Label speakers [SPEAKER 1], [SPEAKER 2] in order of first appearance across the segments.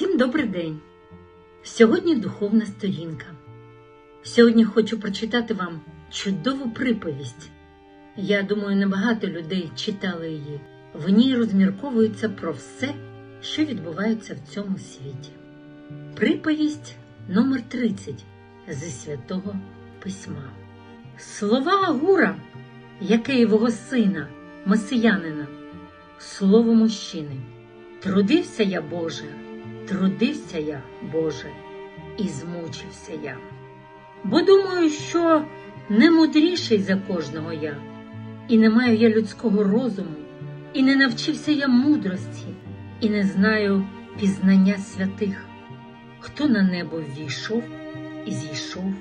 [SPEAKER 1] Всім добрий день! Сьогодні духовна сторінка. Сьогодні хочу прочитати вам чудову приповість. Я думаю, небагато людей читали її. В ній розмірковується про все, що відбувається в цьому світі. Приповість номер 30 зі святого письма. Слова Агура, Якеєвого сина, месиянина, слово мужчини. Трудився я, Боже, трудився я, Боже, і змучився я. Бо думаю, що не мудріший за кожного я, і не маю я людського розуму, і не навчився я мудрості, і не знаю пізнання святих. Хто на небо ввійшов і зійшов,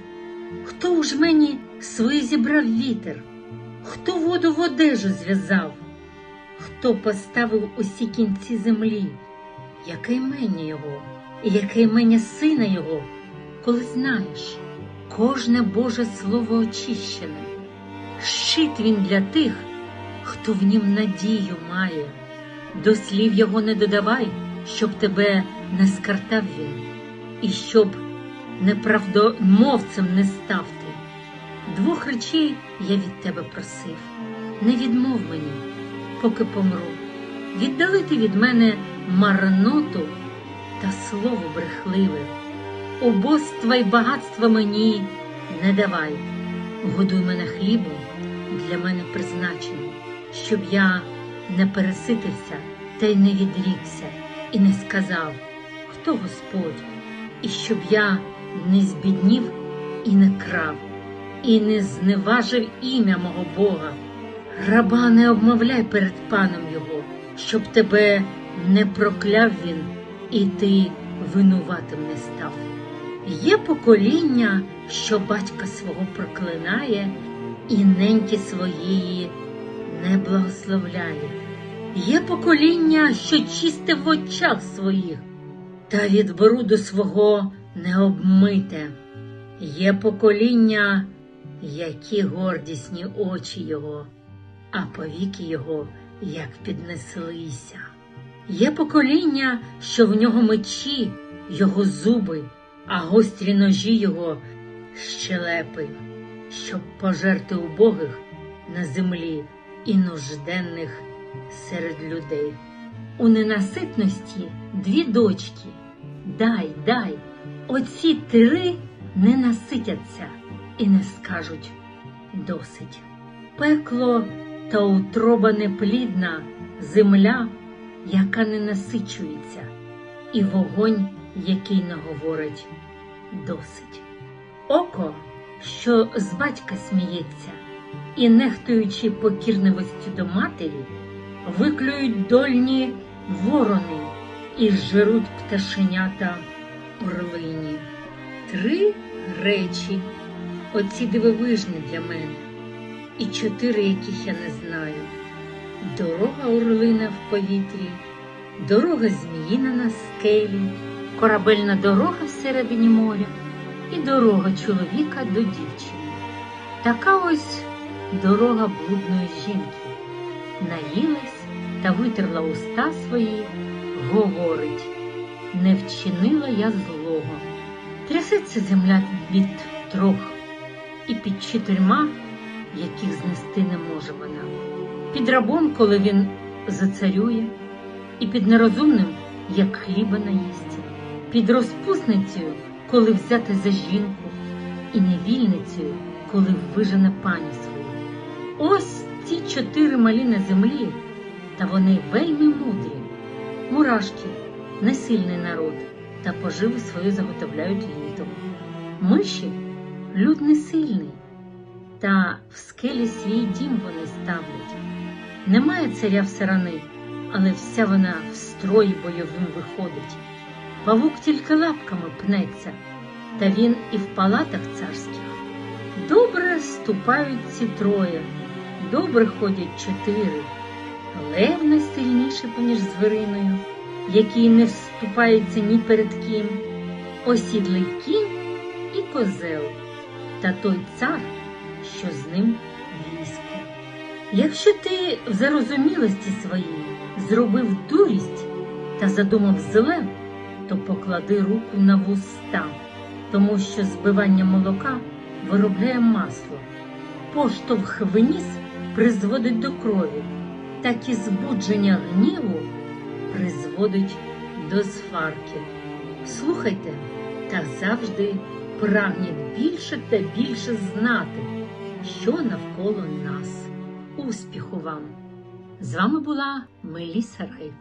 [SPEAKER 1] хто у жмені свої зібрав вітер, хто воду в одежу зв'язав, хто поставив усі кінці землі, яке імення його, і яке імення сина його, коли знаєш, кожне Боже слово очищене, щит він для тих, хто в нім надію має, до слів його не додавай, щоб тебе не скартав він, і щоб неправдомовцем не став ти. Двох речей я від тебе просив, не відмов мені, поки помру, віддалити від мене марноту та слово брехливе, убоства й багатства мені не давай, годуй мене хлібом для мене призначеним, щоб я не переситився та й не відрікся, і не сказав, хто Господь, і щоб я не збіднів і не крав, і не зневажив ім'я мого Бога. Раба не обмовляй перед паном його, щоб тебе не прокляв він, і ти винуватим не став. Є покоління, що батька свого проклинає, і неньки своєї не благословляє. Є покоління, що чисте в очах своїх, та від бруду свого не обмите. Є покоління, які гордісні очі його, а повіки його як піднеслися. Є покоління, що в нього мечі, його зуби, а гострі ножі його щелепи, щоб пожерти убогих на землі і нужденних серед людей. У ненаситності дві дочки. Дай, дай, оці три не наситяться і не скажуть досить. Пекло та утроба неплідна земля, яка не насичується, і вогонь, який не говорить досить. Око, що з батька сміється, і, нехтуючи покірливостю до матері, виклюють дольні ворони і жируть пташенята орлині. Три речі, оці дивовижні для мене, і чотири, яких я не знаю. Дорога орлина в повітрі, дорога зміїна на скелі, корабельна дорога всередині моря і дорога чоловіка до дівчини. Така ось дорога блудної жінки. Наїлась та витерла уста свої, говорить, не вчинила я злого. Трясеться земля від трьох, і під чотирма, яких знести не може вона. Під рабом, коли він зацарює, і під нерозумним, як хліба наїсть, під розпусницею, коли взяти за жінку, і невільницею, коли вижене пані свою. Ось ці чотири малі на землі, та вони вельми мудрі. Мурашки, несильний народ, та поживу свою заготовляють літом. Миші люд несильний, та в скелі свій дім вони ставлять. Немає царя в сарани, але вся вона в строї бойовим виходить. Павук тільки лапками пнеться, та він і в палатах царських. Добре ступають ці троє, добре ходять чотири. Лев найсильніший поміж звіриною, який не вступається ні перед ким, осідлий кінь і козел, та той цар, що з ним. Якщо ти в зарозумілості своїй зробив дурість та задумав зле, то поклади руку на вуста, тому що збивання молока виробляє масло. Поштовх вниз призводить до крові, так і збудження гніву призводить до сварки. Слухайте та завжди прагніть більше та більше знати, що навколо нас. Успіху вам! З вами була Меліса Рай.